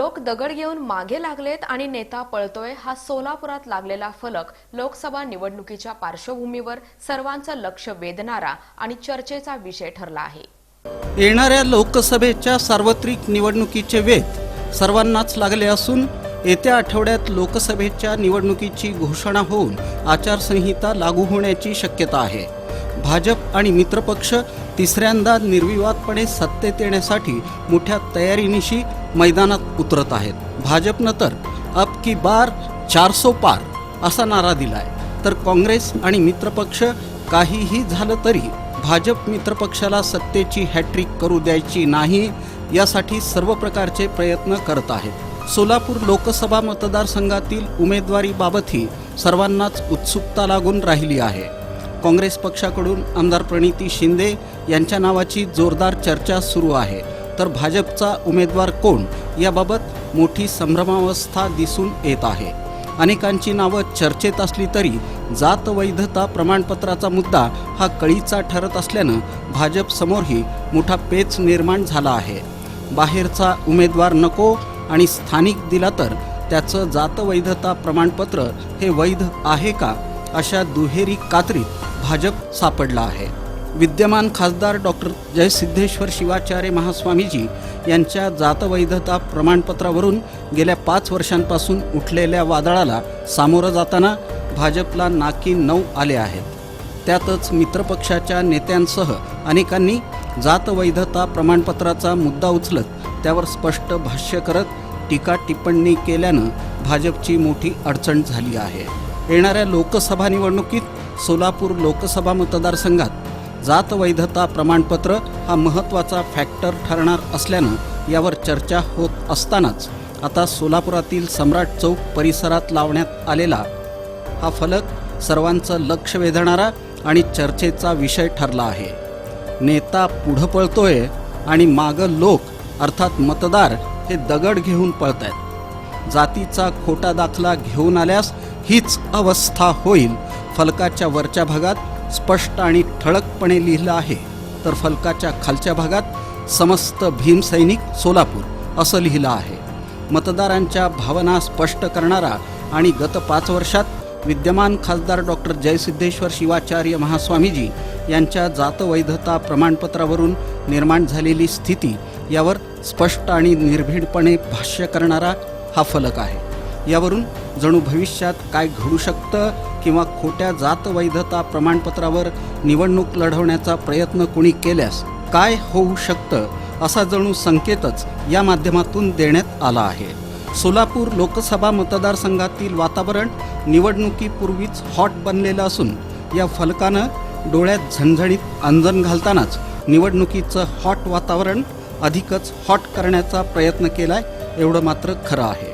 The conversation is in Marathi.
लोक दगड घेऊन मागे लागलेत आणि नेता पळतोय हा सोलापुरात लागलेला फलक लोकसभा निवडणुकीच्या पार्श्वभूमीवर सर्वांचं लक्ष वेधणारा आणि चर्चेचा विषय ठरला आहे. येणाऱ्या लोकसभेच्या सार्वत्रिक निवडणुकीचे वेध सर्वांनाच लागले असून येत्या आठवड्यात लोकसभेच्या निवडणुकीची घोषणा होऊन आचारसंहिता लागू होण्याची शक्यता आहे. भाजप आणि मित्रपक्ष तिसऱ्यांदा निर्विवादपणे सत्तेत येण्यासाठी मोठ्या तयारीनिशी मैदानात उतरत आहेत. भाजपनं तर अब की बार चारसो पार असा नारा दिलाय. तर काँग्रेस आणि मित्रपक्ष काहीही झालं तरी भाजप मित्रपक्षाला सत्तेची हॅट्रिक करू द्यायची नाही यासाठी सर्व प्रकारचे प्रयत्न करत आहेत. सोलापूर लोकसभा मतदारसंघातील उमेदवारीबाबतही सर्वांनाच उत्सुकता लागून राहिली आहे. काँग्रेस पक्षाकडून आमदार प्रणिती शिंदे यांच्या नावाची जोरदार चर्चा सुरू आहे. तर भाजपचा उमेदवार कोण? याबाबत मोठी संभ्रमावस्था दिसून येत आहे. अनेकांची नावं चर्चेत असली तरी जात वैधता प्रमाणपत्राचा मुद्दा हा कळीचा ठरत असल्यानं भाजपसमोरही मोठा पेच निर्माण झाला आहे. बाहेरचा उमेदवार नको आणि स्थानिक दिला तर त्याचं जात वैधता प्रमाणपत्र हे वैध आहे का? अशा दुहेरी कात्रीत भाजप सापडला आहे. विद्यमान खासदार डॉक्टर जयसिद्धेश्वर शिवाचार्य महास्वामीजी यांच्या जातवैधता प्रमाणपत्रावरून गेल्या पाच वर्षांपासून उठलेल्या वादळाला सामोरं जाताना भाजपला नाकी नऊ आले आहेत. त्यातच मित्रपक्षाच्या नेत्यांसह अनेकांनी जातवैधता प्रमाणपत्राचा मुद्दा उचलत त्यावर स्पष्ट भाष्य करत टीका टिप्पणी केल्यानं भाजपची मोठी अडचण झाली आहे. येणाऱ्या लोकसभा निवडणुकीत सोलापूर लोकसभा मतदारसंघात जात वैधता प्रमाणपत्र हा महत्त्वाचा फॅक्टर ठरणार असल्यानं यावर चर्चा होत असतानाच आता सोलापुरातील सम्राट चौक परिसरात लावण्यात आलेला हा फलक सर्वांचं लक्ष वेधणारा आणि चर्चेचा विषय ठरला आहे. नेता पुढं पळतोय आणि मागं लोक अर्थात मतदार हे दगड घेऊन पळत आहेत जातीचा खोटा दाखला घेऊन आल्यास हीच अवस्था होईल. फलकाच्या वरच्या भागात स्पष्ट आणि ठळकपणे लिहिलं आहे. तर फलकाच्या खालच्या भागात समस्त भीमसैनिक सोलापूर असं लिहिलं आहे. मतदारांच्या भावना स्पष्ट करणारा आणि गत पाच वर्षात विद्यमान खासदार डॉक्टर जयसिद्धेश्वर शिवाचार्य महास्वामीजी यांच्या जातवैधता प्रमाणपत्रावरून निर्माण झालेली स्थिती यावर स्पष्ट आणि निर्भीडपणे भाष्य करणारा हा फलक आहे. यावरून जणू भविष्यात काय घडू शकतं किंवा खोट्या जातवैधता प्रमाणपत्रावर निवडणूक लढवण्याचा प्रयत्न कोणी केल्यास काय होऊ शकतं असा जणू संकेतच या माध्यमातून देण्यात आला आहे. सोलापूर लोकसभा मतदारसंघातील वातावरण निवडणुकीपूर्वीच हॉट बनलेलं असून या फलकानं डोळ्यात झणझणीत अंजन घालतानाच निवडणुकीचं हॉट वातावरण अधिकच हॉट करण्याचा प्रयत्न केलाय एवढं मात्र खरं आहे.